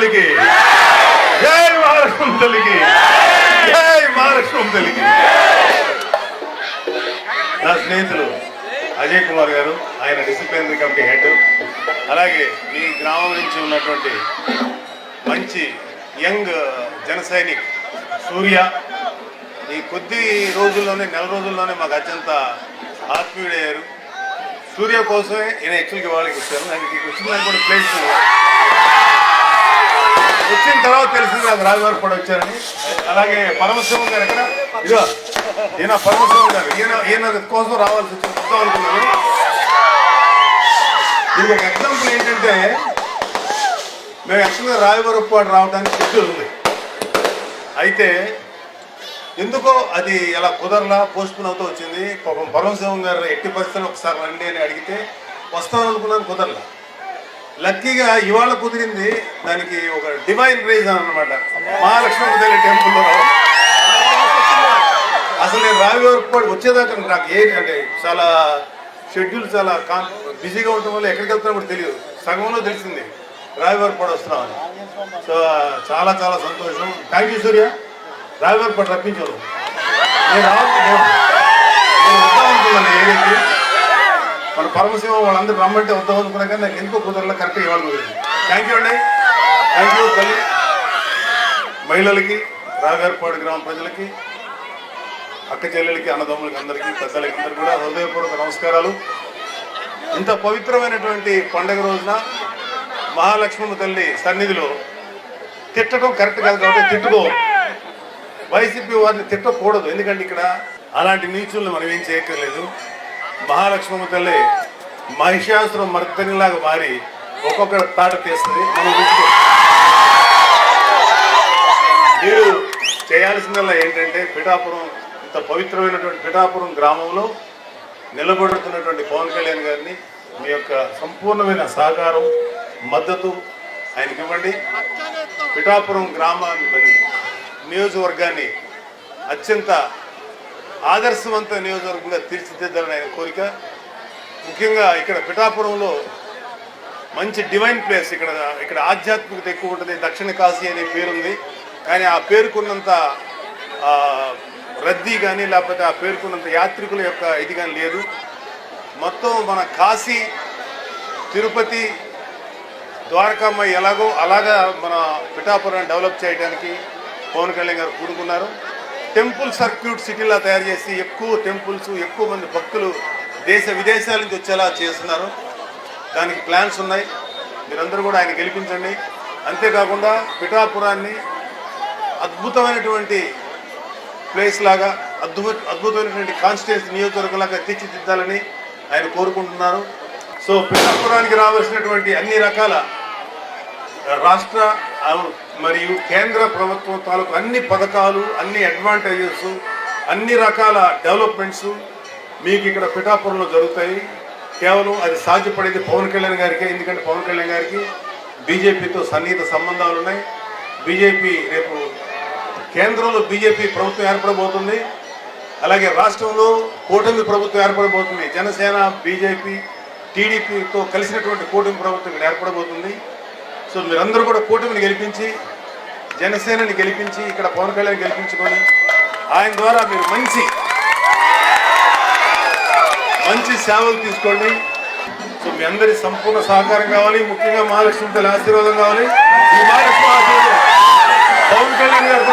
తల్లికి. జై మహాలక్ష్మి తల్లికి. జై మహాలక్ష్మి తల్లికి. నా స్నేహితులు అజయ్ కుమార్ గారు ఆయన డిసిప్లినరీ కమిటీ హెడ్ అలాగే మీ గ్రామం నుంచి ఉన్నటువంటి మంచి యంగ్ జన సైనిక్ సూర్య. ఈ కొద్ది రోజుల్లోనే నెల రోజుల్లోనే మాకు అత్యంత ఆత్మీయుడయ్యారు. సూర్య కోసమే నేను యాక్చువల్గా వాళ్ళకి ఇచ్చాను నాకు వచ్చిన కూడా ప్లేస్ తర్వాత తెలిసింది నాకు రాజుగారు కూడా వచ్చారని. అలాగే పరమశివం గారు ఎక్కడ? ఇదో ఈయన పరమశివం గారు. ఈయన ఈయన కోసం రావాల్సి వచ్చింది. వద్దాం అనుకున్నాను. దీనికి ఒక ఎగ్జాంపుల్ ఏంటంటే మేము యాక్చువల్గా రాయవరపాడు రావడానికి షెడ్యూల్ ఉంది. అయితే ఎందుకో అది ఎలా కుదరలా పోస్ట్పోన్ అవుతూ వచ్చింది. పాపం పరమశివం గారు ఎట్టి పరిస్థితులు ఒకసారి రండి అని అడిగితే వస్తాను అనుకున్నాను కుదరలా. లక్కీగా ఇవాళ కుదిరింది దానికి ఒక డివైన్ రీజన్ అన్నమాట. మహాలక్ష్మి తల్లి టెంపుల్లో. అసలు నేను రావివరపాడు వచ్చేదాకా నాకు ఏ అంటే చాలా షెడ్యూల్ చాలా కాన్ బిజీగా ఉండటం వల్ల ఎక్కడికి వెళ్తున్నా కూడా తెలియదు. సగంలో తెలిసింది రావివరపాడు వస్తున్నామని. సో చాలా చాలా సంతోషం. థ్యాంక్ యూ సూర్య. రావివరపాడు రప్పించారు నేను రావాలి నేను వద్దాం ఏడైతే మన పరమశివం వాళ్ళందరూ రమ్మంటే వద్దాం అనుకున్నా కానీ నాకు ఎందుకో కుదరలో కరెక్ట్ ఇవాళ కుదిరింది థ్యాంక్ యూ అండి. థ్యాంక్ యూ తల్లి. మహిళలకి రాగారిపాడు గ్రామ ప్రజలకి అక్క చెల్లెలకి అన్నదమ్ములకి అందరికీ పెద్దలకి అందరికీ కూడా హృదయపూర్వక నమస్కారాలు. ఇంత పవిత్రమైనటువంటి పండగ రోజున మహాలక్ష్మణ తల్లి సన్నిధిలో తిట్టడం కరెక్ట్ కాదు కాబట్టి తిట్టుకో. వైసీపీ వారిని తిట్టకూడదు. ఎందుకంటే ఇక్కడ అలాంటి నీచుల్ని మనం ఏం చేయక్కర్లేదు. మహాలక్ష్మమ్మ తల్లి మహిషాసురం మర్దనిలాగా మారి ఒక్కొక్క తాట తీస్తుంది. మనం మీరు చేయాల్సిందల్లా ఏంటంటే పిఠాపురం ఇంత పవిత్రమైనటువంటి పిఠాపురం గ్రామంలో నిలబడుతున్నటువంటి పవన్ కళ్యాణ్ గారిని మీ యొక్క సంపూర్ణమైన సహకారం మద్దతు ఆయనకి ఇవ్వండి. పిఠాపురం గ్రామాన్ని నియోజకవర్గాన్ని అత్యంత ఆదర్శవంత నియోజకవర్గంగా తీర్చిదిద్దాలని ఆయన కోరిక. ముఖ్యంగా ఇక్కడ పిఠాపురంలో మంచి డివైన్ ప్లేస్ ఇక్కడ ఇక్కడ ఆధ్యాత్మికత ఎక్కువ ఉంటుంది. దక్షిణ కాశీ అనే పేరుంది. కానీ ఆ పేరుకున్నంత రద్దీ కానీ లేకపోతే ఆ పేరుకున్నంత యాత్రికుల యొక్క ఇది కానీ లేదు. మొత్తం మన కాశీ తిరుపతి ద్వారకామ్మ ఎలాగో అలాగా మన పిఠాపురాన్ని డెవలప్ చేయడానికి పవన్ కళ్యాణ్ గారు కూడుకున్నారు టెంపుల్ సర్క్యూట్ సిటీలా తయారు చేసి ఎక్కువ టెంపుల్స్ ఎక్కువ మంది భక్తులు దేశ విదేశాల నుంచి వచ్చేలా చేస్తున్నారు. దానికి ప్లాన్స్ ఉన్నాయి. మీరందరూ కూడా ఆయన గెలిపించండి. అంతేకాకుండా పిఠాపురాన్ని అద్భుతమైనటువంటి ప్లేస్ లాగా అద్భుత అద్భుతమైనటువంటి కాన్స్టిట్యూన్సీ నియోజకవర్గంలాగా తీర్చిదిద్దాలని ఆయన కోరుకుంటున్నారు. సో పిఠాపురానికి రావాల్సినటువంటి అన్ని రకాల రాష్ట్ర మరియు కేంద్ర ప్రభుత్వం తాలూకు అన్ని పథకాలు అన్ని అడ్వాంటేజెస్ అన్ని రకాల డెవలప్మెంట్స్ మీకు ఇక్కడ పిఠాపురంలో జరుగుతాయి. కేవలం అది సాధ్యపడేది పవన్ కళ్యాణ్ గారికి ఎందుకంటే పవన్ కళ్యాణ్ గారికి బీజేపీతో సన్నిహిత సంబంధాలు ఉన్నాయి. బీజేపీ రేపు కేంద్రంలో బీజేపీ ప్రభుత్వం ఏర్పడబోతుంది. అలాగే రాష్ట్రంలో కూటమి ప్రభుత్వం ఏర్పడబోతుంది. జనసేన బీజేపీ టీడీపీతో కలిసినటువంటి కూటమి ప్రభుత్వం ఇక్కడ ఏర్పడబోతుంది. సో మీరందరూ కూడా కూటమిని గెలిపించి జనసేనని గెలిపించి ఇక్కడ పవన్ కళ్యాణ్ గెలిపించుకొని ఆయన ద్వారా మీరు మంచి మంచి సేవలు తీసుకోండి. సో మీ అందరి సంపూర్ణ సహకారం కావాలి. ముఖ్యంగా మహాలక్ష్మి తల్లి ఆశీర్వాదం కావాలి. ఈ మహాలక్ష్మి ఆశీర్వాదం పవన్ కళ్యాణ్ గారు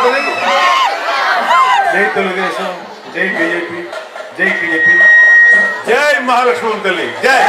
జై తెలుగుదేశం జై బీజేపీ జై బీజేపీ జై మహాలక్ష్మి తల్లి జై.